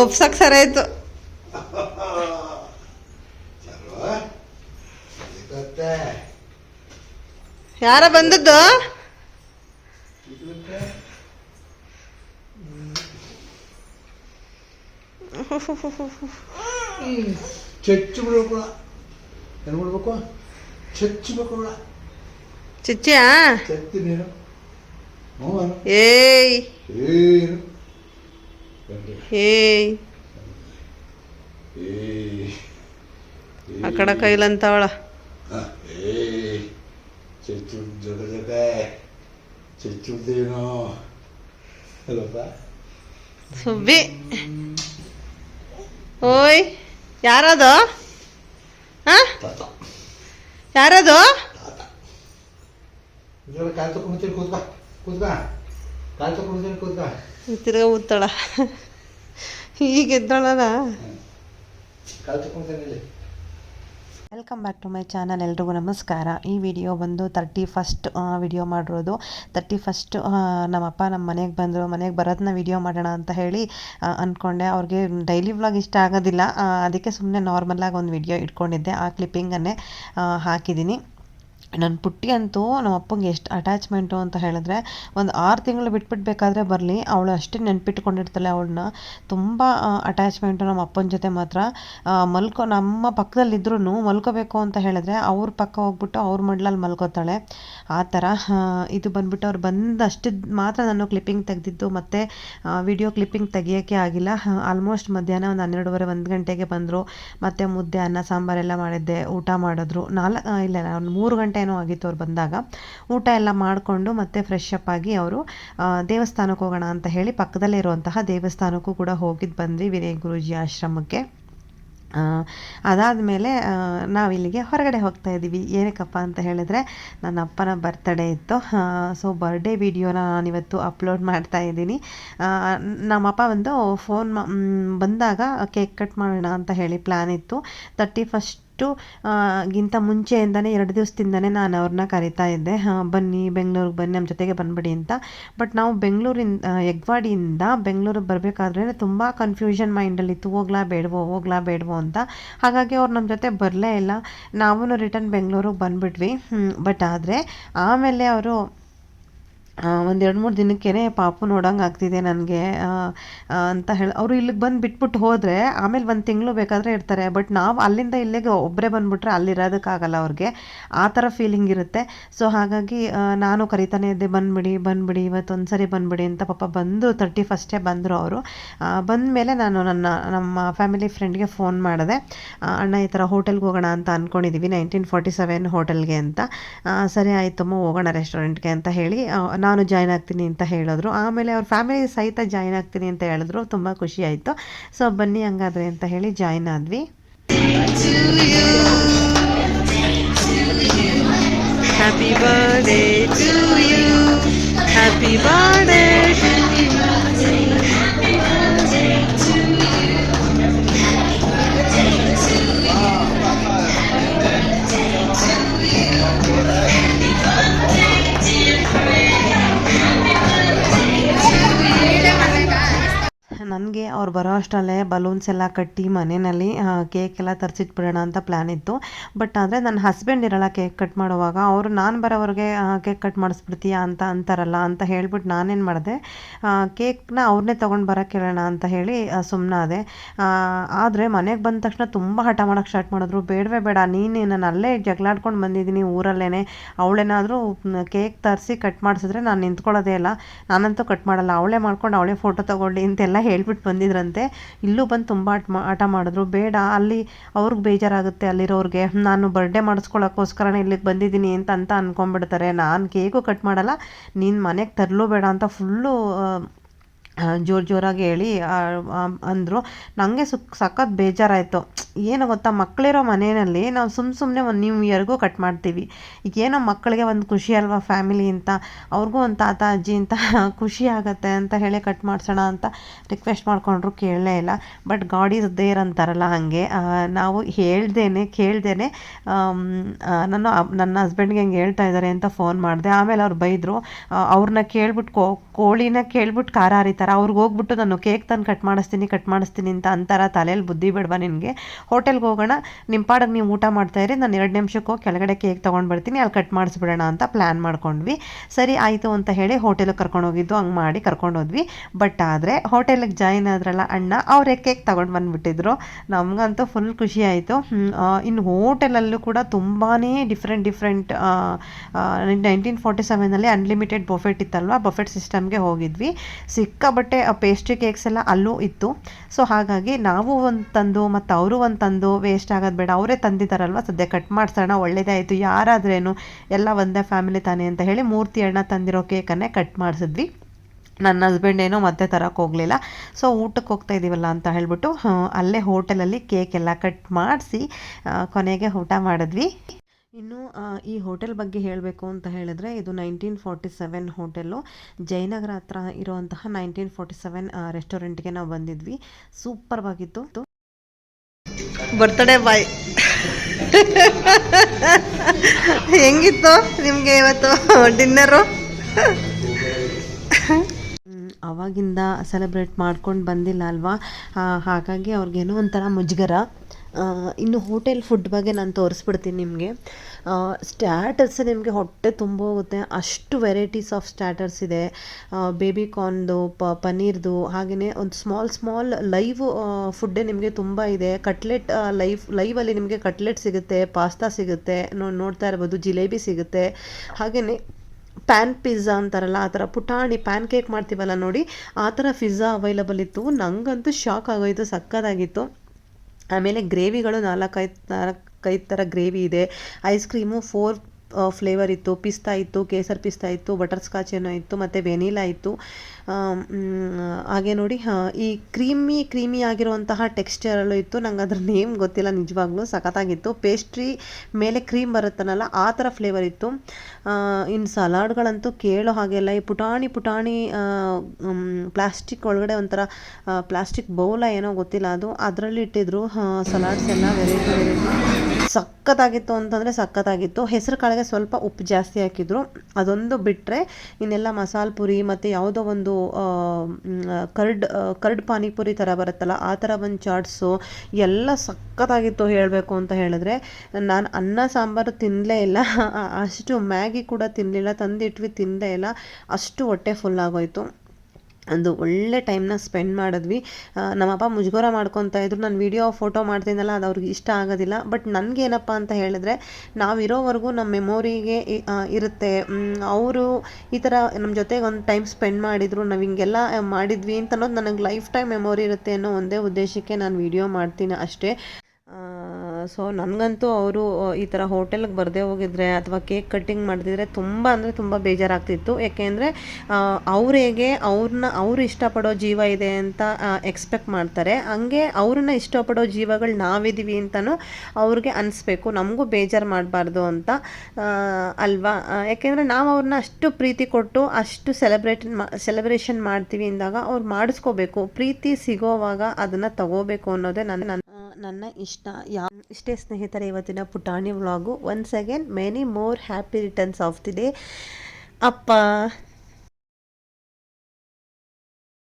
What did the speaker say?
ಒಪ್ಸಕ್ ಸರಿ ಆಯ್ತು. ಯಾರ ಬಂದದ್ದು? ಚಚ್ಚು ಬಿಡ್ಬೇಕು? ಚಚ್ಚಬೇಕು ಚಿಚ್ಚಿಯಾ ಚತ್ತಿ ನೀನು. ಏಯ್. ಏಯ್. ಆ ಕಡೆ ಕೈಲಂತವಳ. ಚಚ್ಚು ಚಚ್ಚುದೇನೋ ಅಲ್ಲಪ್ಪ. ಸುಬ್ಬಿ. ಓಯ್ ಯಾರದು? ಹಾ? ಯಾರದು? ಇದೆಲ್ಲ ಕಾಲು ಕೂತ್ಕ ಕಾಲು ತಗೊಂಡ್ಬಿಡ್ತೀನಿ ಕೂತ್ಕ. ತಿರ್ಗ ಊದ್ತಾಳ ಈಗ ಎದ್ದಳಲ್ಲ. ಕಾಲು ತಕೊಂಡು ಇಲ್ಲಿ. Welcome back to my channel ಎಲ್ರಿಗೂ ನಮಸ್ಕಾರ. ಈ ವಿಡಿಯೋ ಬಂದು ತರ್ಟಿ ಫಸ್ಟ್ ವಿಡಿಯೋ ಮಾಡಿರೋದು. ತರ್ಟಿ ಫಸ್ಟ್ ನಮ್ಮಪ್ಪ ನಮ್ಮ ಮನೆಗೆ ಬಂದರು. ಮನೆಗೆ ಬರೋದನ್ನ ವಿಡಿಯೋ ಮಾಡೋಣ ಅಂತ ಹೇಳಿ ಅಂದ್ಕೊಂಡೆ ಅವ್ರಿಗೆ ಡೈಲಿ ವ್ಲಾಗ್ ಇಷ್ಟ ಆಗೋದಿಲ್ಲ. ಅದಕ್ಕೆ ಸುಮ್ಮನೆ ನಾರ್ಮಲ್ಲಾಗಿ ಒಂದು ವಿಡಿಯೋ ಇಟ್ಕೊಂಡಿದ್ದೆ. ಆ ಕ್ಲಿಪ್ಪಿಂಗನ್ನೇ ಹಾಕಿದ್ದೀನಿ. ನನ್ನ ಪುಟ್ಟಿ ಅಂತೂ ನಮ್ಮ ಅಪ್ಪಂಗೆ ಎಷ್ಟು ಅಟ್ಯಾಚ್ಮೆಂಟು ಅಂತ ಹೇಳಿದ್ರೆ ಒಂದು ಆರು ತಿಂಗಳು ಬಿಟ್ಬಿಟ್ಬೇಕಾದ್ರೆ ಬರಲಿ ಅವಳು ಅಷ್ಟೇ ನೆನ್ಪಿಟ್ಕೊಂಡಿರ್ತಾಳೆ ಅವಳನ್ನ. ತುಂಬ ಅಟ್ಯಾಚ್ಮೆಂಟು ನಮ್ಮ ಅಪ್ಪನ ಜೊತೆ ಮಾತ್ರ. ಮಲ್ಕೊ ನಮ್ಮ ಪಕ್ಕದಲ್ಲಿದ್ರೂ ಮಲ್ಕೋಬೇಕು ಅಂತ ಹೇಳಿದ್ರೆ ಅವ್ರ ಪಕ್ಕ ಹೋಗ್ಬಿಟ್ಟು ಅವ್ರ ಮಡ್ಲಲ್ಲಿ ಮಲ್ಕೋತಾಳೆ. ಆ ಥರ ಇದು ಬಂದ್ಬಿಟ್ಟು ಅವ್ರು ಬಂದಷ್ಟು ಮಾತ್ರ ನಾನು ಕ್ಲಿಪ್ಪಿಂಗ್ ತೆಗೆದಿದ್ದು ಮತ್ತು ವಿಡಿಯೋ ಕ್ಲಿಪ್ಪಿಂಗ್ ತೆಗಿಯೋಕ್ಕೆ ಆಗಿಲ್ಲ. ಆಲ್ಮೋಸ್ಟ್ ಮಧ್ಯಾಹ್ನ ಒಂದು ಹನ್ನೆರಡುವರೆ ಒಂದು ಗಂಟೆಗೆ ಬಂದರು. ಮತ್ತು ಮುದ್ದೆ ಅನ್ನ ಸಾಂಬಾರೆಲ್ಲ ಮಾಡಿದ್ದೆ ಊಟ ಮಾಡಿದ್ರು. ನಾಲ್ಕು ಇಲ್ಲ, ಒಂದು ಮೂರು ಗಂಟೆ ಏನೋ ಆಗಿತ್ತು ಅವ್ರು ಬಂದಾಗ. ಊಟ ಎಲ್ಲ ಮಾಡಿಕೊಂಡು ಮತ್ತೆ ಫ್ರೆಶ್ ಅಪ್ ಆಗಿ ಅವರು ದೇವಸ್ಥಾನಕ್ಕೆ ಹೋಗೋಣ ಅಂತ ಹೇಳಿ ಪಕ್ಕದಲ್ಲೇ ಇರುವಂತಹ ದೇವಸ್ಥಾನಕ್ಕೂ ಕೂಡ ಹೋಗಿದ್ದು ಬಂದ್ವಿ ವಿನಯ್ ಗುರುಜಿ ಆಶ್ರಮಕ್ಕೆ. ಅದಾದ ಮೇಲೆ ನಾವು ನಾವಿಲ್ಲಿಗೆ ಹೊರಗಡೆ ಹೋಗ್ತಾ ಇದ್ದೀವಿ. ಏನಕ್ಕಪ್ಪ ಅಂತ ಹೇಳಿದ್ರೆ, ನನ್ನ ಅಪ್ಪನ ಬರ್ತಡೇ ಇತ್ತು. ಸೊ ಬರ್ಡೇ ವಿಡಿಯೋನ ನಾನಿವತ್ತು ಅಪ್ಲೋಡ್ ಮಾಡ್ತಾ ಇದ್ದೀನಿ. ನಮ್ಮ ನಮ್ಮಪ್ಪ ಒಂದು ಫೋನ್ ಬಂದಾಗ ಕೇಕ್ ಕಟ್ ಮಾಡೋಣ ಅಂತ ಹೇಳಿ ಪ್ಲ್ಯಾನ್ ಇತ್ತು. ತರ್ಟಿ ಫಸ್ಟ್ ಗಿಂತ ಮುಂಚೆಯಿಂದನೇ ಎರಡು ದಿವಸದಿಂದನೇ ನಾನು ಅವ್ರನ್ನ ಕರಿತಾ ಇದ್ದೆ. ಬನ್ನಿ, ಬೆಂಗಳೂರಿಗೆ ಬನ್ನಿ ನಮ್ಮ ಜೊತೆಗೆ ಬಂದ್ಬಿಡಿ ಅಂತ. ಬಟ್ ನಾವು ಬೆಂಗಳೂರಿನ ಎಗ್ವಾಡಿಯಿಂದ ಬೆಂಗಳೂರಿಗೆ ಬರಬೇಕಾದ್ರೆ ತುಂಬ ಕನ್ಫ್ಯೂಷನ್ ಮೈಂಡಲ್ಲಿತ್ತು ಹೋಗ್ಲಾ ಬೇಡವೋ ಹೋಗ್ಲಾ ಬೇಡವೋ ಅಂತ. ಹಾಗಾಗಿ ಅವ್ರು ನಮ್ಮ ಜೊತೆ ಬರಲೇ ಇಲ್ಲ. ನಾವೂ ರಿಟರ್ನ್ ಬೆಂಗಳೂರಿಗೆ ಬಂದ್ಬಿಟ್ವಿ. ಬಟ್ ಆದರೆ ಆಮೇಲೆ ಅವರು ಒಂದು ಎರಡು ಮೂರು ದಿನಕ್ಕೇ ಪಾಪು ನೋಡೋಂಗೆ ಆಗ್ತಿದೆ ನನಗೆ. ಅಂತ ಹೇಳಿ ಅವರು ಇಲ್ಲಿಗೆ ಬಂದು ಬಿಟ್ಬಿಟ್ಟು ಹೋದರೆ ಆಮೇಲೆ ಒಂದು ತಿಂಗಳು ಬೇಕಾದರೆ ಇರ್ತಾರೆ. ಬಟ್ ನಾವು ಅಲ್ಲಿಂದ ಇಲ್ಲಿಗೆ ಒಬ್ಬರೇ ಬಂದುಬಿಟ್ರೆ ಅಲ್ಲಿರೋದಕ್ಕಾಗಲ್ಲ ಅವ್ರಿಗೆ. ಆ ಥರ ಫೀಲಿಂಗ್ ಇರುತ್ತೆ. ಸೊ ಹಾಗಾಗಿ ನಾನು ಕರಿತಾನೆ ಇದ್ದೆ, ಬಂದುಬಿಡಿ ಬಂದುಬಿಡಿ ಇವತ್ತೊಂದು ಸರಿ ಬಂದುಬಿಡಿ ಅಂತ ಪಾಪ ಬಂದು ತರ್ಟಿ ಫಸ್ಟೇ ಬಂದರು ಅವರು. ಬಂದ ಮೇಲೆ ನಾನು ನನ್ನ, ನಮ್ಮ ಫ್ಯಾಮಿಲಿ ಫ್ರೆಂಡ್ಗೆ ಫೋನ್ ಮಾಡಿದೆ. ಅಣ್ಣ, ಈ ಥರ ಹೋಟೆಲ್ಗೆ ಹೋಗೋಣ ಅಂತ ಅಂದ್ಕೊಂಡಿದ್ದೀವಿ ನೈನ್ಟೀನ್ ಫಾರ್ಟಿ ಸೆವೆನ್ ಹೋಟೆಲ್ಗೆ ಅಂತ. ಸರಿ, ಆಯಿತಮ್ಮ, ಹೋಗೋಣ ರೆಸ್ಟೋರೆಂಟ್ಗೆ, ಅಂತ ಹೇಳಿ ನಾನು ಜಾಯ್ನ್ ಆಗ್ತೀನಿ ಅಂತ ಹೇಳಿದ್ರು. ಆಮೇಲೆ ಅವ್ರ ಫ್ಯಾಮಿಲಿ ಸಹಿತ ಜಾಯ್ನ್ ಆಗ್ತೀನಿ ಅಂತ ಹೇಳಿದ್ರು. ತುಂಬ ಖುಷಿ ಆಯಿತು. ಸೊ ಬನ್ನಿ ಹಂಗಾದ್ರೆ ಅಂತ ಹೇಳಿ ಜಾಯ್ನ್ ಆದ್ವಿ. Happy birthday to you happy birthday ಅವ್ರು ಬರೋ ಅಷ್ಟರಲ್ಲೇ ಬಲೂನ್ಸ್ ಎಲ್ಲ ಕಟ್ಟಿ ಮನೆಯಲ್ಲಿ ಕೇಕ್ ಎಲ್ಲ ತರಿಸಿಟ್ಬಿಡೋಣ ಅಂತ ಪ್ಲ್ಯಾನ್ ಇತ್ತು. ಬಟ್ ಆದರೆ ನನ್ನ ಹಸ್ಬೆಂಡ್ ಇರಲ್ಲ ಕೇಕ್ ಕಟ್ ಮಾಡುವಾಗ. ಅವರು, ನಾನು ಬರೋವ್ರಿಗೆ ಕೇಕ್ ಕಟ್ ಮಾಡಿಸ್ಬಿಡ್ತೀಯಾ ಅಂತ ಅಂತಾರಲ್ಲ ಅಂತ ಹೇಳ್ಬಿಟ್ಟು ನಾನೇನು ಮಾಡಿದೆ ಕೇಕ್ನ ಅವ್ರನ್ನೇ ತೊಗೊಂಡು ಬರೋಕ್ಕೆ ಹೇಳೋಣ ಅಂತ ಹೇಳಿ ಸುಮ್ಮನಾದೆ ಆದರೆ ಮನೆಗೆ ಬಂದ ತಕ್ಷಣ ತುಂಬ ಹಠ ಮಾಡೋಕ್ಕೆ ಸ್ಟಾರ್ಟ್ ಮಾಡಿದ್ರು. ಬೇಡವೇ ಬೇಡ, ನೀನು ನಾನು ಅಲ್ಲೇ ಜಗಳಾಡ್ಕೊಂಡು ಬಂದಿದ್ದೀನಿ ಊರಲ್ಲೇ ಅವಳೇನಾದರೂ ಕೇಕ್ ತರಿಸಿ ಕಟ್ ಮಾಡಿಸಿದ್ರೆ ನಾನು ನಿಂತ್ಕೊಳ್ಳೋದೇ ಇಲ್ಲ. ನಾನಂತೂ ಕಟ್ ಮಾಡಲ್ಲ. ಅವಳೇ ಮಾಡ್ಕೊಂಡು ಅವಳೇ ಫೋಟೋ ತಗೊಳ್ಳಿ ಅಂತೆಲ್ಲ ಹೇಳ್ಬಿಟ್ಟು ಬಂದಿದ್ರಂತೆ ಇಲ್ಲೂ ಬಂದು ತುಂಬ ಆಟ ಮಾಡಿದ್ರು. ಬೇಡ, ಅಲ್ಲಿ ಅವ್ರಿಗೆ ಬೇಜಾರಾಗುತ್ತೆ. ಅಲ್ಲಿರೋರಿಗೆ, ನಾನು ಬರ್ಡೇ ಮಾಡಿಸ್ಕೊಳ್ಳೋಕ್ಕೋಸ್ಕರನೇ ಇಲ್ಲಿಗೆ ಬಂದಿದ್ದೀನಿ ಅಂತ ಅಂತ ಅಂದ್ಕೊಂಡ್ಬಿಡ್ತಾರೆ ನಾನು ಕೇಕು ಕಟ್ ಮಾಡಲ್ಲ. ನೀನು ಮನೆಗೆ ತರಲೂ ಬೇಡ ಅಂತ ಫುಲ್ಲು ಜೋರು ಜೋರಾಗಿ ಹೇಳಿ ಅಂದರು. ನನಗೆ ಸುಕ್ ಸಖತ್ ಬೇಜಾರಾಯಿತು. ಏನು ಗೊತ್ತಾ? ಮಕ್ಕಳಿರೋ ಮನೆಯಲ್ಲಿ ನಾವು ಸುಮ್ಮ ಸುಮ್ಮನೆ ಒಂದು ನ್ಯೂ ಇಯರ್ಗೂ ಕಟ್ ಮಾಡ್ತೀವಿ. ಈಗ ಏನೋ ಮಕ್ಕಳಿಗೆ ಒಂದು ಖುಷಿ ಅಲ್ವಾ ಫ್ಯಾಮಿಲಿ ಅಂತ? ಅವ್ರಿಗೂ ಒಂದು ತಾತ, ಅಜ್ಜಿ ಅಂತ ಖುಷಿ ಆಗುತ್ತೆ ಅಂತ ಹೇಳಿ ಕಟ್ ಮಾಡಿಸೋಣ ಅಂತ ರಿಕ್ವೆಸ್ಟ್ ಮಾಡಿಕೊಂಡ್ರು ಕೇಳಲೇ ಇಲ್ಲ. ಬಟ್ ಗಾಡ್ ಈಸ್ ದೇರ್ ಅಂತಾರಲ್ಲ ಹಾಗೆ. ನಾವು ಹೇಳ್ದೇನೆ, ಕೇಳ್ದೇನೆ ನನ್ನ ನನ್ನ ಹಸ್ಬೆಂಡ್ಗೆ ಹೆಂಗೆ ಹೇಳ್ತಾ ಇದ್ದಾರೆ ಅಂತ ಫೋನ್ ಮಾಡಿದೆ. ಆಮೇಲೆ ಅವ್ರು ಬೈದರು. ಅವ್ರನ್ನ ಕೇಳ್ಬಿಟ್ಟು ಕೋ, ಕೋಳಿನ ಕೇಳ್ಬಿಟ್ಟು ಖಾರ ಹರಿತಾರೆ. ಅವ್ರಿಗೆ ಹೋಗ್ಬಿಟ್ಟು ನಾನು ಕೇಕ್ ತಂದು ಕಟ್ ಮಾಡಿಸ್ತೀನಿ ಕಟ್ ಮಾಡಿಸ್ತೀನಿ ಅಂತ ಅಂತಾರ. ತಲೆಯಲ್ಲಿ ಬುದ್ಧಿ ಬಿಡ್ವಾ ನಿನಗೆ? ಹೋಟೆಲ್ಗೆ ಹೋಗೋಣ. ನಿಮ್ಮ ಪಾಡಿಗೆ ನೀವು ಊಟ ಮಾಡ್ತಾ ಇರಿ. ನಾನು ಎರಡು ನಿಮಿಷಕ್ಕೆ ಹೋಗಿ ಕೆಳಗಡೆ ಕೇಕ್ ತೊಗೊಂಡು ಬರ್ತೀನಿ. ಅಲ್ಲಿ ಕಟ್ ಮಾಡಿಸ್ಬಿಡೋಣ ಅಂತ ಪ್ಲ್ಯಾನ್ ಮಾಡ್ಕೊಂಡ್ವಿ. ಸರಿ, ಆಯಿತು ಅಂತ ಹೇಳಿ ಹೋಟೆಲಿಗೆ ಕರ್ಕೊಂಡು ಹೋಗಿದ್ದು, ಹಂಗೆ ಮಾಡಿ ಕರ್ಕೊಂಡು ಹೋದ್ವಿ. ಬಟ್ ಆದರೆ ಹೋಟೆಲಿಗೆ ಜಾಯಿನ್ ಆದ್ರಲ್ಲ ಅಣ್ಣ, ಅವರೇ ಕೇಕ್ ತೊಗೊಂಡು ಬಂದುಬಿಟ್ಟಿದ್ರು. ನಮಗಂತೂ ಫುಲ್ ಖುಷಿ ಆಯಿತು. ಇನ್ನು ಹೋಟೆಲಲ್ಲೂ ಕೂಡ ತುಂಬಾ ಡಿಫ್ರೆಂಟ್ ಡಿಫ್ರೆಂಟ್ ನೈನ್ಟೀನ್ ಫೋರ್ಟಿ ಸೆವೆನಲ್ಲಿ ಅನ್ಲಿಮಿಟೆಡ್ ಬೊಫೆಟ್ ಇತ್ತಲ್ವ? ಬೊಫೆಟ್ ಸಿಸ್ಟಮ್ಗೆ ಹೋಗಿದ್ವಿ. ಸಿಕ್ಕಾಬಟ್ಟೆ ಪೇಸ್ಟ್ರಿ ಕೇಕ್ಸ್ ಎಲ್ಲ ಅಲ್ಲೂ ಇತ್ತು. ಸೊ ಹಾಗಾಗಿ ನಾವು ಒಂದು ತಂದು ಮತ್ತು ಅವರು ತಂದು ವೇಸ್ಟ್ ಆಗೋದು ಬೇಡ. ಅವರೇ ತಂದಿದ್ದಾರಲ್ವ? ಸದ್ಯ ಕಟ್ ಮಾಡಿಸೋಣ ಒಳ್ಳೇದೇ ಆಯಿತು ಯಾರಾದ್ರೇನು ಎಲ್ಲ ಒಂದೇ ಫ್ಯಾಮಿಲಿ ತಾನೇ ಅಂತ ಹೇಳಿ ಮೂರ್ತಿ ಅಣ್ಣ ತಂದಿರೋ ಕೇಕನ್ನೇ ಕಟ್ ಮಾಡಿಸಿದ್ವಿ. ನನ್ನ ಹಸ್ಬೆಂಡ್ ಏನೋ ಮತ್ತೆ ತರಕ್ಕೆ ಹೋಗಲಿಲ್ಲ. ಸೊ ಊಟಕ್ಕೆ ಹೋಗ್ತಾ ಇದ್ದೀವಲ್ಲ ಅಂತ ಹೇಳ್ಬಿಟ್ಟು ಅಲ್ಲೇ ಹೋಟೆಲಲ್ಲಿ ಕೇಕ್ ಎಲ್ಲ ಕಟ್ ಮಾಡಿಸಿ ಕೊನೆಗೆ ಊಟ ಮಾಡಿದ್ವಿ. ಇನ್ನು ಈ ಹೋಟೆಲ್ ಬಗ್ಗೆ ಹೇಳಬೇಕು ಅಂತ ಹೇಳಿದ್ರೆ ಇದು nineteen forty seven hotel. Jayanagar ಹತ್ರ ಇರುವಂತಹ ನೈನ್ಟೀನ್ ಫಾರ್ಟಿ ಸೆವೆನ್ ರೆಸ್ಟೋರೆಂಟ್ಗೆ ನಾವು ಬಂದಿದ್ವಿ. ಸೂಪರ್ವಾಗಿತ್ತು ಬರ್ತ್ಡೇ ಬಾಯ್ ಹೆಂಗಿತ್ತು ನಿಮಗೆ ಇವತ್ತು ಡಿನ್ನರು? ಅವಾಗಿಂದ ಸೆಲೆಬ್ರೇಟ್ ಮಾಡ್ಕೊಂಡು ಬಂದಿಲ್ಲ ಅಲ್ವಾ? ಹಾಗಾಗಿ ಅವ್ರಿಗೇನೋ ಒಂಥರ ಮುಜುಗರ. ಇನ್ನು ಹೋಟೆಲ್ ಫುಡ್ ಬಗ್ಗೆ ನಾನು ತೋರಿಸ್ಬಿಡ್ತೀನಿ ನಿಮಗೆ. ಸ್ಟ್ಯಾಟರ್ಸ್ ನಿಮಗೆ ಹೊಟ್ಟೆ ತುಂಬ ಹೋಗುತ್ತೆ ಅಷ್ಟು ವೆರೈಟೀಸ್ ಆಫ್ ಸ್ಟ್ಯಾಟರ್ಸ್ ಇದೆ. ಬೇಬಿ ಕಾರ್ನ್ದು ಪ ಪನ್ನೀರ್ದು ಹಾಗೆಯೇ ಒಂದು ಸ್ಮಾಲ್ ಸ್ಮಾಲ್ ಲೈವ್ ಫುಡ್ಡೇ ನಿಮಗೆ ತುಂಬ ಇದೆ. ಕಟ್ಲೆಟ್ ಲೈವ್ ಲೈವಲ್ಲಿ ನಿಮಗೆ ಕಟ್ಲೆಟ್ ಸಿಗುತ್ತೆ ಪಾಸ್ತಾ ಸಿಗುತ್ತೆ ನೋಡ್ತಾ ಇರ್ಬೋದು, ಜಿಲೇಬಿ ಸಿಗುತ್ತೆ. ಹಾಗೆಯೇ ಪ್ಯಾನ್ ಪಿಜ್ಜಾ ಅಂತಾರಲ್ಲ ಆ ಥರ ಪುಟಾಣಿ ಪ್ಯಾನ್ ಕೇಕ್ ಮಾಡ್ತೀವಲ್ಲ ನೋಡಿ ಆ ಥರ ಪಿಜ್ಜಾ ಅವೈಲಬಲ್ ಇತ್ತು. ನನಗಂತೂ ಶಾಕ್ ಆಗೋಯಿತು, ಸಕ್ಕತ್ತಾಗಿತ್ತು. ಆಮೇಲೆ ಗ್ರೇವಿಗಳು ನಾಲ್ಕೈದು ನಾಲ್ಕೈದು ಥರ ಗ್ರೇವಿ ಇದೆ. ಐಸ್ ಕ್ರೀಮು ಫೋರ್ ಫ್ಲೇವರ್ ಇತ್ತು, ಪಿಸ್ತಾ ಇತ್ತು, ಕೇಸರ್ ಪಿಸ್ತಾ ಇತ್ತು ಬಟರ್ ಸ್ಕಾಚ್ ಏನೋ ಇತ್ತು, ಮತ್ತು ವೆನಿಲಾ ಇತ್ತು. ಹಾಗೆ ನೋಡಿ ಈ ಕ್ರೀಮಿ ಕ್ರೀಮಿ ಆಗಿರುವಂತಹ ಟೆಕ್ಸ್ಚರಲ್ಲೂ ಇತ್ತು. ನಂಗೆ ಅದ್ರ ನೇಮ್ ಗೊತ್ತಿಲ್ಲ, ನಿಜವಾಗ್ಲೂ ಸಖತ್ತಾಗಿತ್ತು. ಪೇಸ್ಟ್ರಿ ಮೇಲೆ ಕ್ರೀಮ್ ಬರುತ್ತನಲ್ಲ, ಆ ಥರ ಫ್ಲೇವರ್ ಇತ್ತು. ಇನ್ನು ಸಲಾಡ್ಗಳಂತೂ ಕೇಳೋ ಹಾಗೆಲ್ಲ ಈ ಪುಟಾಣಿ ಪುಟಾಣಿ ಪ್ಲಾಸ್ಟಿಕ್ ಒಳಗಡೆ ಒಂಥರ ಪ್ಲಾಸ್ಟಿಕ್ ಬೌಲ ಏನೋ ಗೊತ್ತಿಲ್ಲ ಅದು. ಅದರಲ್ಲಿ ಇಟ್ಟಿದ್ರು ಸಲಾಡ್ಸ್ ಎಲ್ಲ ವೆರೈಟಿ ವೆರೈಟಿ ಸಖತ್ತಾಗಿತ್ತು ಅಂತಂದರೆ ಸಖತ್ತಾಗಿತ್ತು. ಹೆಸರು ಕಾಳಿಗೆ ಸ್ವಲ್ಪ ಉಪ್ಪು ಜಾಸ್ತಿ ಹಾಕಿದ್ರು. ಅದೊಂದು ಬಿಟ್ಟರೆ ಇನ್ನೆಲ್ಲ ಮಸಾಲೆ ಪುರಿ ಮತ್ತು ಯಾವುದೋ ಒಂದು ಕರ್ಡ್ ಕರ್ಡ್ ಪಾನಿಪುರಿ ಥರ ಬರುತ್ತಲ್ಲ, ಆ ಥರ ಒಂದು ಚಾಟ್ಸು ಎಲ್ಲ ಸಖತ್ತಾಗಿತ್ತು ಹೇಳಬೇಕು ಅಂತ ಹೇಳಿದ್ರೆ. ನಾನು ಅನ್ನ, ಸಾಂಬಾರು ತಿನ್ನಲೇ ಇಲ್ಲ. ಅಷ್ಟು ಮ್ಯಾಗಿ ಕೂಡ ತಿನ್ನಲಿಲ್ಲ ತಂದಿಟ್ವಿ ತಿನ್ನಲೇ ಇಲ್ಲ. ಅಷ್ಟು ಹೊಟ್ಟೆ ಫುಲ್ ಆಗೋಯ್ತು. ಒಂದು ಒಳ್ಳೆ ಟೈಮ್ನ ಸ್ಪೆಂಡ್ ಮಾಡಿದ್ವಿ. ನಮ್ಮಪ್ಪ ಮುಜುಗರ ಮಾಡ್ಕೊತಾ ಇದ್ರು. ನಾನು ವೀಡಿಯೋ ಫೋಟೋ ಮಾಡ್ತೀನಲ್ಲ ಅದು ಅವ್ರಿಗೆ ಇಷ್ಟ ಆಗೋದಿಲ್ಲ. ಬಟ್ ನನಗೇನಪ್ಪ ಅಂತ ಹೇಳಿದ್ರೆ ನಾವಿರೋವರೆಗೂ ನಮ್ಮ ಮೆಮೊರಿಗೆ ಇರುತ್ತೆ. ಅವರು ಈ ಥರ ನಮ್ಮ ಜೊತೆಗೆ ಒಂದು ಟೈಮ್ ಸ್ಪೆಂಡ್ ಮಾಡಿದರು, ನಾವು ಹಿಂಗೆಲ್ಲ ಮಾಡಿದ್ವಿ ಅಂತ ಅನ್ನೋದು ನನಗೆ ಲೈಫ್ ಟೈಮ್ ಮೆಮೊರಿ ಇರುತ್ತೆ ಅನ್ನೋ ಒಂದೇ ಉದ್ದೇಶಕ್ಕೆ ನಾನು ವೀಡಿಯೋ ಮಾಡ್ತೀನಿ ಅಷ್ಟೇ. ಸೊ ನನಗಂತೂ ಅವರು ಈ ಥರ ಹೋಟೆಲ್ಗೆ ಬರದೇ ಹೋಗಿದ್ರೆ ಅಥವಾ ಕೇಕ್ ಕಟ್ಟಿಂಗ್ ಮಾಡಿದ್ರೆ ತುಂಬ ಅಂದರೆ ತುಂಬ ಬೇಜಾರಾಗ್ತಿತ್ತು. ಯಾಕೆಂದರೆ ಹೇಗೆ ಅವ್ರನ್ನ ಅವ್ರು ಇಷ್ಟಪಡೋ ಜೀವ ಇದೆ ಅಂತ ಎಕ್ಸ್ಪೆಕ್ಟ್ ಮಾಡ್ತಾರೆ. ಹಂಗೆ ಅವ್ರನ್ನ ಇಷ್ಟಪಡೋ ಜೀವಗಳು ನಾವಿದ್ದೀವಿ ಅಂತಲೂ ಅವ್ರಿಗೆ ಅನಿಸ್ಬೇಕು. ನಮಗೂ ಬೇಜಾರು ಮಾಡಬಾರ್ದು ಅಂತ ಅಲ್ವಾ? ಯಾಕೆಂದರೆ ನಾವು ಅವ್ರನ್ನ ಅಷ್ಟು ಪ್ರೀತಿ ಕೊಟ್ಟು, ಅಷ್ಟು ಸೆಲೆಬ್ರೇಟ್ ಸೆಲೆಬ್ರೇಷನ್ ಮಾಡ್ತೀವಿ ಅಂದಾಗ ಅವ್ರು ಮಾಡಿಸ್ಕೋಬೇಕು. ಪ್ರೀತಿ ಸಿಗೋವಾಗ ಅದನ್ನು ತಗೋಬೇಕು ಅನ್ನೋದೇ ನನ್ನ ನನ್ನ ನನ್ನ ಇಷ್ಟ. ಯಾ ಇಷ್ಟೇ ಸ್ನೇಹಿತರೆ, ಇವತ್ತಿನ ಪುಟಾಣಿ vlog. Once again many more happy returns of the day ಅಪ್ಪ.